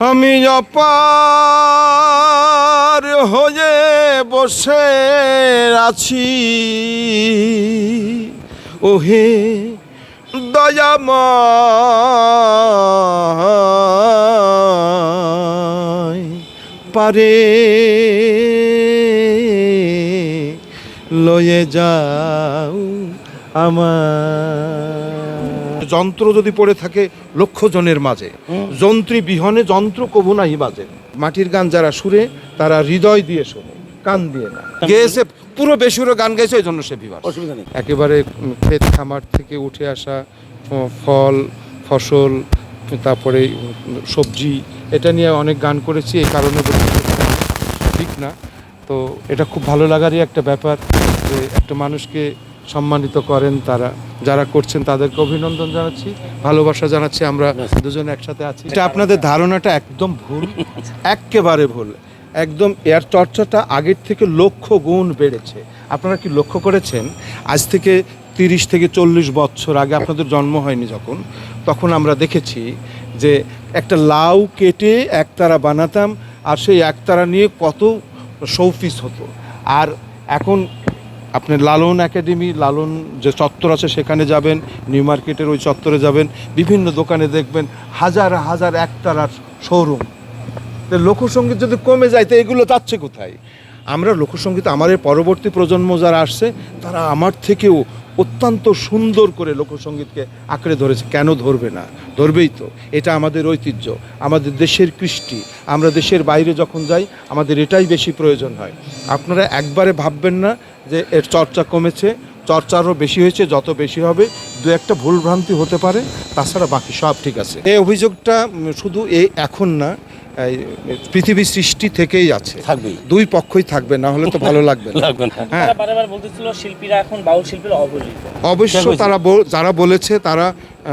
আমি অপার হয়ে বসে আছি। ওহে দয়াময় পারে লয়ে যাও আমার যন্ত্র যদি পড়ে থাকে লক্ষ জনের মাঝে যন্ত্রী বিহনে যন্ত্র কবু নাই বাজে। মাটির গান যারা সুরে তারা হৃদয় দিয়ে শোনে কান দিয়ে না। গেয়েছে পুরো বেসুরো গান গাইছে এই জন্য সে নেই। একেবারে ক্ষেত খামার থেকে উঠে আসা ফল ফসল তারপরে সবজি এটা নিয়ে অনেক গান করেছি এই কারণে ঠিক না। তো এটা খুব ভালো লাগারই একটা ব্যাপার যে একটা মানুষকে সম্মানিত করেন তারা, যারা করছেন তাদেরকে অভিনন্দন জানাচ্ছি, ভালোবাসা জানাচ্ছি, আমরা দুজন একসাথে আছি। এটা আপনাদের ধারণাটা একদম ভুল, একেবারে ভুল। একদম এয়ার চর্চাটা আগের থেকে লক্ষ গুণ বেড়েছে। আপনারা কি লক্ষ্য করেছেন? আজ থেকে তিরিশ থেকে চল্লিশ বছর আগে আপনাদের জন্ম হয়নি যখন, তখন আমরা দেখেছি যে একটা লাউ কেটে একতারা বানাতাম, আর সেই একতারা নিয়ে কত শৌপিস হতো। আর এখন আপনি লালন একাডেমি, লালন যে চত্বর আছে সেখানে যাবেন, নিউ মার্কেটের ওই চত্বরে যাবেন, বিভিন্ন দোকানে দেখবেন হাজার হাজার একতারার শোরুম লোকসঙ্গীত যদি কমে যায়, তো এগুলো যাচ্ছে কোথায়? আমরা লোকসঙ্গীত আমাদের পরবর্তী প্রজন্ম যারা আসছে, তারা আমার থেকেও অত্যন্ত সুন্দর করে লোকসঙ্গীতকে আঁকড়ে ধরেছে। কেন ধরবে না? ধরবেই তো। এটা আমাদের ঐতিহ্য, আমাদের দেশের কৃষ্টি। আমরা দেশের বাইরে যখন যাই, আমাদের এটাই বেশি প্রয়োজন হয়। আপনারা একবারে ভাববেন না যে এর চর্চা কমেছে, চর্চা আরও বেশি হয়েছে, যত বেশি হবে, দু একটা ভুলভ্রান্তি হতে পারে, তাছাড়া বাকি সব ঠিক আছে। এই অভিযোগটা শুধু এই এখন না এই পৃথিবীর সৃষ্টি থেকেই আছে। থাকবেই। দুই পক্ষই থাকবে না হলে তো ভালো লাগবে না। লাগবে না। হ্যাঁ। তারা বারবার বলতেছিল শিল্পীরা এখন বাউল শিল্পীরা অবহেলিত। অবশ্য তারা যারা বলেছে তারা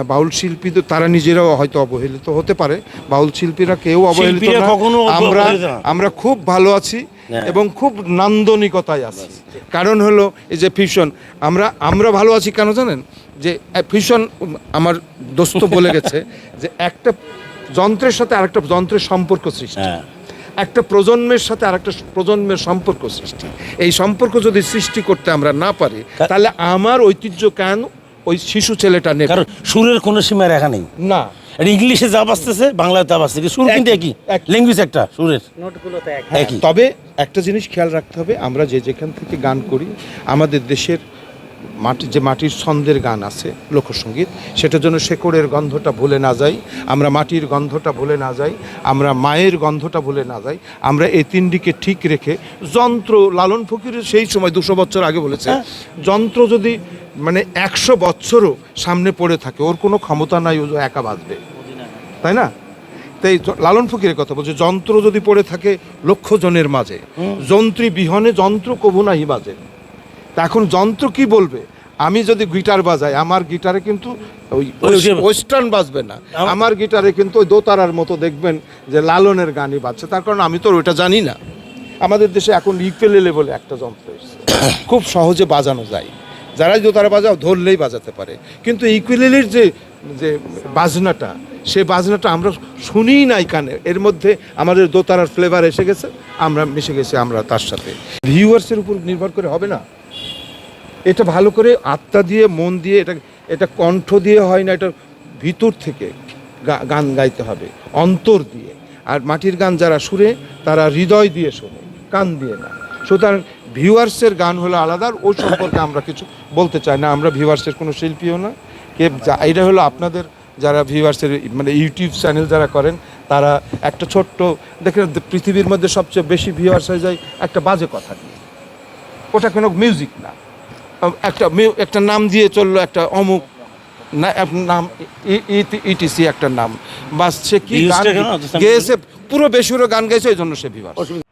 বাউল শিল্পী তো তারা নিজেরাও হয়তো অবহেলিত হতে পারে। বাউল শিল্পীরা কেউ অবহেলিত শিল্পীরা না। কখনো আমরা আমরা খুব ভালো আছি হ্যাঁ। এবং খুব নান্দনিকতায় আছি। কারণ হলো এই যে ফিউশন আমরা আমরা ভালো আছি কেন জানেন? যে ফিউশন আমার দোস্ত বলে গেছে যে একটা যন্ত্রের সাথে আরেকটা যন্ত্রের সম্পর্ক সৃষ্টি। হ্যাঁ। একটা প্রজন্মের সাথে আরেকটা প্রজন্মের সম্পর্ক সৃষ্টি। এই সম্পর্ক যদি সৃষ্টি করতে আমরা না পারি তাহলে আমার ঐতিহ্য কেন ওই শিশু ছেলেটা নেবে? কারণ সুরের কোনো সীমা রেখা নেই। না। এটা ইংলিশে যা বাঁচতেছে বাংলায় তা বাঁচতেছে সুর কিন্তু একই এক- ল্যাঙ্গুয়েজ একটা সুরের। একই। তবে একটা জিনিস খেয়াল রাখতে হবে আমরা যে যেখান থেকে গান করি আমাদের দেশের মাটি যে মাটির ছন্দের গান আছে লোকসঙ্গীত সেটার জন্য শেকড়ের গন্ধটা ভুলে না যাই আমরা মাটির গন্ধটা ভুলে না যাই আমরা মায়ের গন্ধটা ভুলে না যাই আমরা এই তিনটিকে ঠিক রেখে যন্ত্র লালন ফকিরের সেই সময় দুশো বছর আগে বলেছে যন্ত্র যদি মানে একশো বছরও সামনে পড়ে থাকে ওর কোনো ক্ষমতা নাই ও একা বাঁচবে। তাই না? তাই লালন ফকিরের কথা বলছে যন্ত্র যদি পড়ে থাকে লক্ষ জনের মাঝে যন্ত্রী বিহনে যন্ত্র কবু নাহি বাজে। তা এখন যন্ত্র কি বলবে? আমি যদি গিটার বাজাই আমার গিটারে কিন্তু ওই ওয়েস্টার্ন বাজবে না। আমার- গিটারে কিন্তু ওই দোতারার মতো দেখবেন যে লালনের গানই বাজছে। তার কারণ আমি তো ওইটা জানি না। আমাদের দেশে এখন ইকুয়েলেলে বলে একটা যন্ত্র এসেছে। খুব সহজে বাজানো যায়। যারাই দোতারা বাজাও ধরলেই বাজাতে পারে। কিন্তু ইকুয়েলেলের যে যে বাজনাটা সে বাজনাটা আমরা শুনিই নাই কানে। এর মধ্যে আমাদের দোতারার ফ্লেভার এসে গেছে আমরা মিশে গেছি আমরা তার সাথে। ভিউয়ার্সের উপর নির্ভর করে হবে না। এটা ভালো করে আত্মা দিয়ে, মন দিয়ে, এটা এটা কণ্ঠ দিয়ে হয় না, এটা ভিতর থেকে গান গাইতে হবে, অন্তর দিয়ে। আর মাটির গান যারা সুরে, তারা হৃদয় দিয়ে শোনে, কান দিয়ে না। সুতরাং ভিউয়ার্সের গান হলো আলাদা ওই সম্পর্কে আমরা কিছু বলতে চাই না। আমরা ভিউয়ার্সের কোনো শিল্পীও না। কে এটা হলো আপনাদের যারা ভিউয়ার্সের মানে ইউটিউব চ্যানেল যারা করেন, তারা একটা ছোট্ট, দেখেন পৃথিবীর মধ্যে সবচেয়ে বেশি ভিউয়ার্স হয়ে যায় একটা বাজে কথা নিয়ে। ওটা কোনো মিউজিক না। একটা একটা নাম দিয়ে চলল একটা অমুক না নাম ইটিসি একটা নাম। বাস সে কি গান গেয়েছে পুরো বেসুরো গান গাইছে ওই জন্য সে অসুবিধা